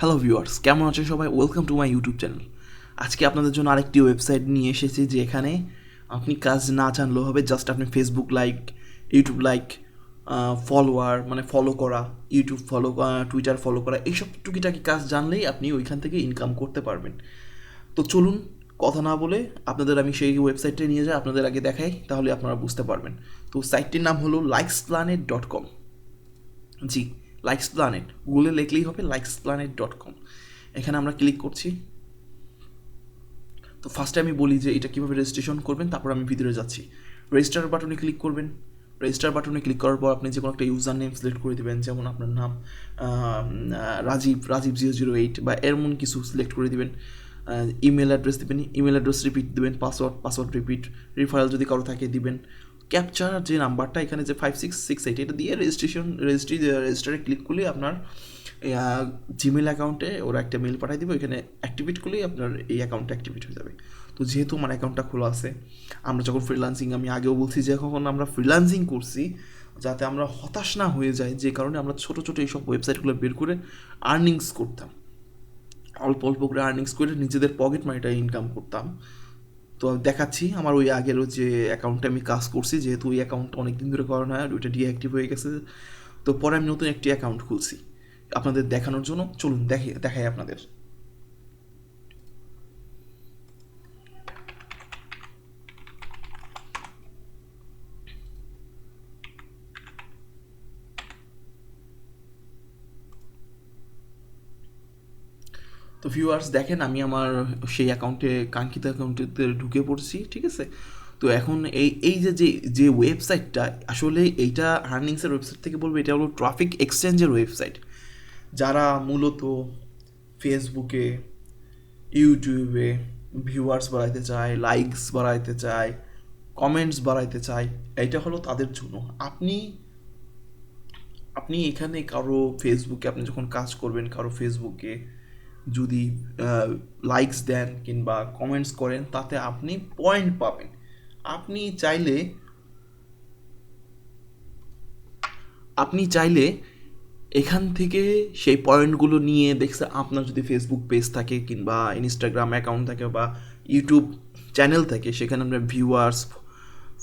Hello viewers কেমন আছেন সবাই? Welcome to my YouTube channel আজকে আপনাদের জন্য আরেকটি ওয়েবসাইট নিয়ে এসেছি যেখানে আপনি কাজ না জানলেও হবে জাস্ট আপনি Facebook like YouTube like follower মানে ফলো করা ইউটিউব ফলো টুইটার ফলো করা, এইসব টুকিটাকি কাজ জানলেই আপনি ওইখান থেকে ইনকাম করতে পারবেন। তো চলুন, কথা না বলে আপনাদের আমি সেই ওয়েবসাইটটা নিয়ে যাই, আপনাদের আগে দেখাই, তাহলে আপনারা বুঝতে পারবেন। তো সাইটটির নাম হলো লাইকস প্ল্যানেট ডট কম জি লাইকস প্ল্যানেট গুগলে লিখলেই হবে লাইকস প্ল্যানেট ডট কম এখানে আমরা ক্লিক করছি। তো ফার্স্টে আমি বলি যে এটা কীভাবে রেজিস্ট্রেশন করবেন, তারপর আমি ভিতরে যাচ্ছি। রেজিস্টার বাটনে ক্লিক করবেন। রেজিস্টার বাটনে ক্লিক করার পর আপনি যে কোনো একটা ইউজার নেম সিলেক্ট করে দেবেন, যেমন আপনার নাম Rajib Rajib zero zero eight বা এমন কিছু সিলেক্ট করে দেবেন। ইমেল অ্যাড্রেস দেবেন ইমেল অ্যাড্রেস রিপিট দেবেন পাসওয়ার্ড পাসওয়ার্ড রিপিট রিফারেল যদি কারও থাকে দিবেন। ক্যাপচার যে নাম্বারটা এখানে যে ফাইভ সিক্স সিক্স এইট এটা দিয়ে রেজিস্ট্রেশন রেজিস্ট্রি রেজিস্টারে ক্লিক করলে আপনার জিমেল অ্যাকাউন্টে ওরা একটা মেল পাঠিয়ে দেবে, ওইখানে অ্যাক্টিভেট করলেই আপনার এই অ্যাকাউন্টটা অ্যাক্টিভেট হয়ে যাবে। তো যেহেতু আমার অ্যাকাউন্টটা খোলা আছে, আমরা যখন ফ্রিলান্সিং আমি আগেও বলছি যে যখন আমরা ফ্রিলান্সিং করছি, যাতে আমরা হতাশ না হয়ে যাই, যে কারণে আমরা ছোটো ছোটো এইসব ওয়েবসাইটগুলো বের করে আর্নিংস করতাম। অল্প অল্প করে আর্নিংস করে নিজেদের পকেট মানিটা ইনকাম করতাম। তো আমি দেখাচ্ছি আমার ওই আগেরও যে অ্যাকাউন্টে আমি কাজ করছি, যেহেতু ওই অ্যাকাউন্ট অনেক দিন ধরে করানো হয় ওইটা ডিঅ্যাক্টিভ হয়ে গেছে। তো পরে আমি নতুন একটি অ্যাকাউন্ট খুলছি, আপনাদের দেখানোর জন্য। চলুন দেখে, দেখাই আপনাদের। তো ভিউয়ার্স দেখেন আমি আমার সেই অ্যাকাউন্টে কাঙ্ক্ষিত অ্যাকাউন্টেতে ঢুকে পড়ছি, ঠিক আছে? তো এখন এই এই যে যে ওয়েবসাইটটা আসলে এইটা আর্নিংসের ওয়েবসাইট থেকে বলব, এটা হলো ট্রাফিক এক্সচেঞ্জের ওয়েবসাইট যারা মূলত ফেসবুকে ইউটিউবে ভিউয়ার্স বাড়াইতে চায় লাইকস বাড়াইতে চায় কমেন্টস বাড়াইতে চায়, এইটা হলো তাদের জন্য। আপনি আপনি এখানে কারও ফেসবুকে আপনি যখন কাজ করবেন, কারও ফেসবুকে যদি লাইকস দেন কিংবা কমেন্টস করেন, তাতে আপনি পয়েন্ট পাবেন। আপনি চাইলে আপনি চাইলে এখান থেকে সেই পয়েন্টগুলো নিয়ে দেখছে আপনার যদি ফেসবুক পেজ থাকে কিংবা ইনস্টাগ্রাম অ্যাকাউন্ট থাকে বা ইউটিউব চ্যানেল থাকে, সেখানে আপনার ভিউয়ার্স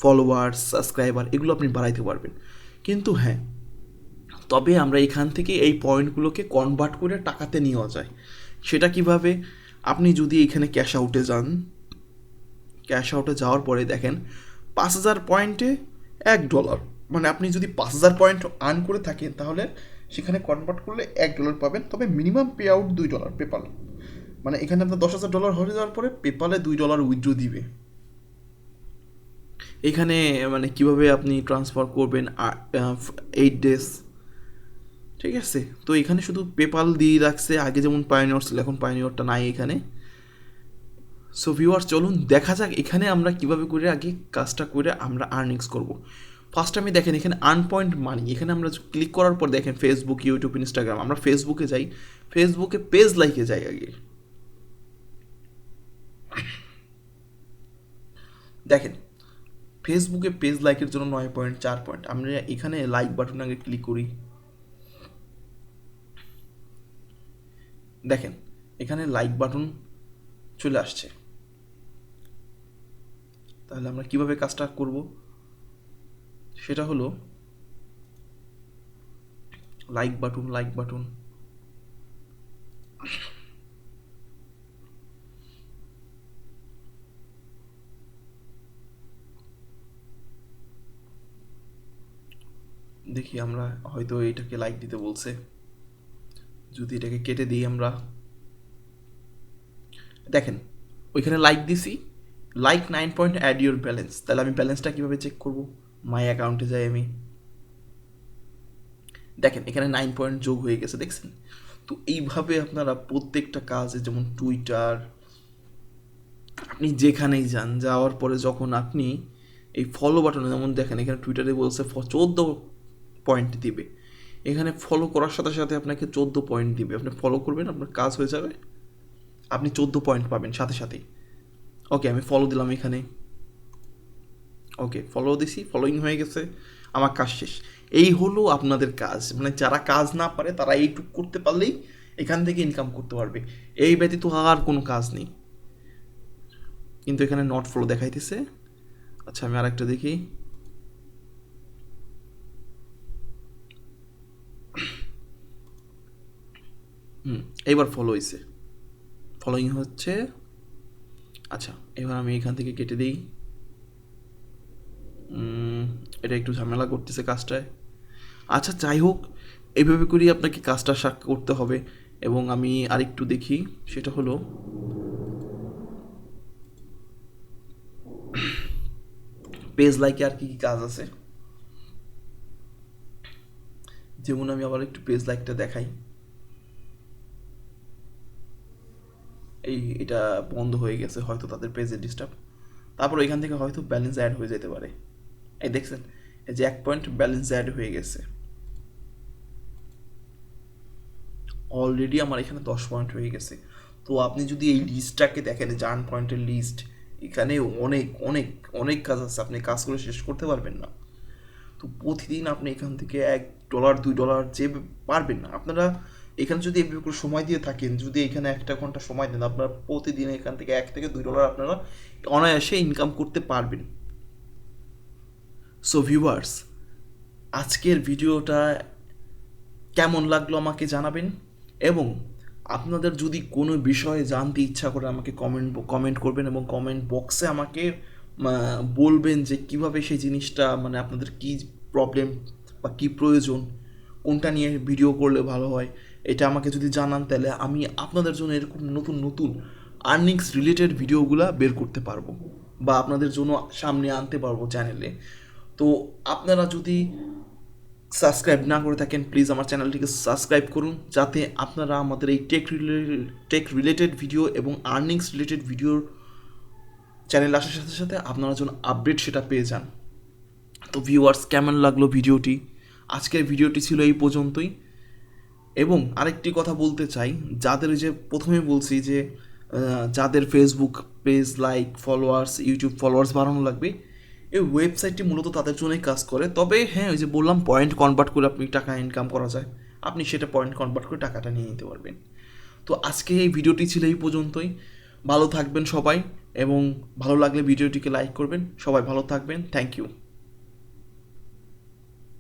ফলোয়ার্স সাবস্ক্রাইবার এগুলো আপনি বাড়াইতে পারবেন। কিন্তু হ্যাঁ তবে আমরা এখান থেকে এই পয়েন্টগুলোকে কনভার্ট করে টাকাতে নেওয়া যায়। সেটা কীভাবে? আপনি যদি এখানে ক্যাশ আউটে যান ক্যাশ আউটে যাওয়ার পরে দেখেন পাঁচ হাজার পয়েন্টে এক ডলার মানে আপনি যদি পাঁচ হাজার পয়েন্ট আর্ন করে থাকেন, তাহলে সেখানে কনভার্ট করলে এক ডলার পাবেন, তবে মিনিমাম পে আউট দুই ডলার পেপাল মানে এখানে আপনার দশ হাজার ডলার হয়ে যাওয়ার পরে পেপালে দুই ডলার উইথড্র দিবে। এখানে মানে কীভাবে আপনি ট্রান্সফার করবেন এইট ডেজ ঠিক আছে, তো এখানে শুধু পেপাল দিয়ে রাখছে, আগে যেমন পায়নিয়র ছিল, এখন পায়নিয়রটা নাই এখানে। সো ভিউয়ার চলুন দেখা যাক এখানে আমরা কীভাবে করে আগে কাজটা করে আমরা আর্নিংস করব। ফার্স্ট আমি দেখেন, এখানে আর্ন পয়েন্ট মানি এখানে আমরা ক্লিক করার পর দেখেন ফেসবুক ইউটিউব ইনস্টাগ্রাম আমরা ফেসবুকে যাই। ফেসবুকে পেজ লাইকে যাই আগে। দেখেন ফেসবুকে পেজ লাইকের জন্য নয় পয়েন্ট চার পয়েন্ট আমরা এখানে লাইক বাটন আগে ক্লিক করি। দেখেন, এখানে লাইক বাটন চলে আসছে। তাহলে আমরা কীভাবে কাজটা করব? সেটা হলো লাইক বাটন লাইক বাটন দেখি আমরা হয়তো এটাকে লাইক দিতে বলছে। যদি এটাকে কেটে দিই আমরা। দেখেন, ওইখানে লাইক দিছি। Like nine point add your balance তাহলে আমি ব্যালেন্সটা কীভাবে চেক করব? মাই অ্যাকাউন্টে যাই আমি। দেখেন, এখানে নাইন পয়েন্ট যোগ হয়ে গেছে, দেখছেন? তো এইভাবে আপনারা প্রত্যেকটা কাজে, যেমন টুইটার আপনি যেখানেই যান, যাওয়ার পরে যখন আপনি এই ফলো বাটনে যেমন দেখেন, এখানে টুইটারে বলছে, চোদ্দ পয়েন্ট দিবে। এখানে ফলো করার সাথে সাথে আপনাকে চোদ্দ পয়েন্ট দিবে। আপনি ফলো করবেন, আপনার কাজ হয়ে যাবে। আপনি চোদ্দ পয়েন্ট পাবেন সাথে সাথেই। ওকে আমি ফলো দিলাম এখানে। ওকে ফলো দিছি ফলোইং হয়ে গেছে। আমার কাজ শেষ। এই হলো আপনাদের কাজ। মানে যারা কাজ না পারে, তারা এইটুক করতে পারলেই এখান থেকে ইনকাম করতে পারবে। এই ব্যতীত আর কোনো কাজ নেই। কিন্তু এখানে নট ফলো দেখাইতেছে। আচ্ছা আমি আরেকটা দেখি। এইবার ফলো হয়েছে ফলোইং হচ্ছে আচ্ছা এবার আমি এখান থেকে কেটে দিই। এটা একটু ঝামেলা করতেছে কাজটায়। আচ্ছা যাই হোক, এইভাবে করেই আপনাকে কাজটা সাক করতে হবে। এবং আমি আরেকটু দেখি, সেটা হলো পেজ লাইকে আর কি কি কাজ আছে? যেমন আমি আবার একটু পেজ লাইকটা দেখাই। এই এটা বন্ধ হয়ে গেছে, হয়তো তাদের পেজে ডিস্টার্ব তারপর এখান থেকে হয়তো ব্যালেন্স অ্যাড হয়ে যেতে পারে। এই দেখছেন, এই যে এক পয়েন্ট ব্যালেন্স অ্যাড হয়ে গেছে। অলরেডি আমার এখানে দশ পয়েন্ট হয়ে গেছে। তো আপনি যদি এই লিস্টটাকে দেখেন জার্ন পয়েন্টের লিস্ট এখানে অনেক অনেক অনেক কাজ আছে। আপনি কাজ করে শেষ করতে পারবেন না। তো প্রতিদিন আপনি এখান থেকে এক ডলার দুই ডলার যে পারবেন না, আপনারা এখানে যদি এভাবে সময় দিয়ে থাকেন, যদি এখানে একটা ঘণ্টা সময় দেন, আপনারা প্রতিদিন এখান থেকে এক থেকে দুই ডলার আপনারা অনায়াসে ইনকাম করতে পারবেন। সো ভিউয়ার্স আজকের ভিডিওটা কেমন লাগল আমাকে জানাবেন? এবং আপনাদের যদি কোনো বিষয়ে জানতে ইচ্ছা করে আমাকে কমেন্ট কমেন্ট করবেন এবং কমেন্ট বক্সে আমাকে বলবেন যে কীভাবে সেই জিনিসটা মানে আপনাদের কি প্রবলেম বা কি প্রয়োজন, কোনটা নিয়ে ভিডিও করলে ভালো হয় এটা আমাকে যদি জানান, তাহলে আমি আপনাদের জন্য এরকম নতুন নতুন আর্নিংস রিলেটেড ভিডিওগুলো বের করতে পারব বা আপনাদের জন্য সামনে আনতে পারব চ্যানেলে তো আপনারা যদি সাবস্ক্রাইব না করে থাকেন প্লিজ আমার চ্যানেলটিকে সাবস্ক্রাইব করুন, যাতে আপনারা আমাদের এই tech related tech related video এবং আর্নিংস রিলেটেড ভিডিওর চ্যানেল আসার সাথে সাথে আপনারা যেন আপডেট সেটা পেয়ে যান। তো ভিউয়ার্স কেমন লাগল ভিডিওটি আজকের ভিডিওটি ছিল এই পর্যন্তই। এবং আরেকটি কথা বলতে চাই, যাদের যে প্রথমে বলছি যে যাদের Facebook page like followers YouTube followers বাড়ানো লাগবে, এই ওয়েবসাইটটি মূলত তাদের জন্যই কাজ করে। তবে হ্যাঁ ওই যে বললাম পয়েন্ট কনভার্ট করে আপনি টাকা ইনকাম করা যায়। আপনি সেটা পয়েন্ট কনভার্ট করে টাকাটা নিয়ে নিতে পারবেন। তো আজকে এই ভিডিওটি ছিল এই পর্যন্তই। ভালো থাকবেন সবাই এবং ভালো লাগলে ভিডিওটিকে লাইক করবেন। সবাই ভালো থাকবেন। Thank you